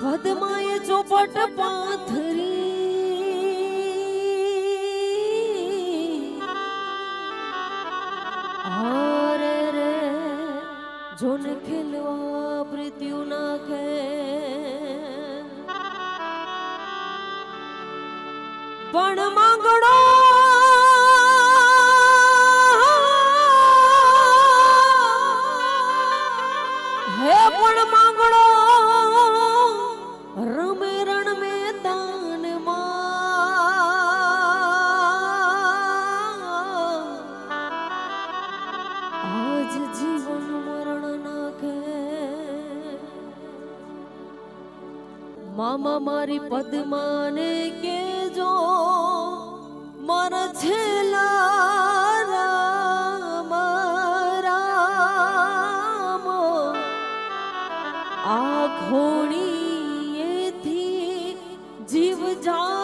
પદ્માએ ચોપટ પાથરી. હારે રે જોન ખેલવા મૃત્યુ નાખે. પણ માંગડો હે પણ માંગડો જીવન મરણ નાખે. મામા મારી પદ્માને કેજો મારા છેલ્લા રામ. રામ આ ઘોડીએથી જીવ જાતો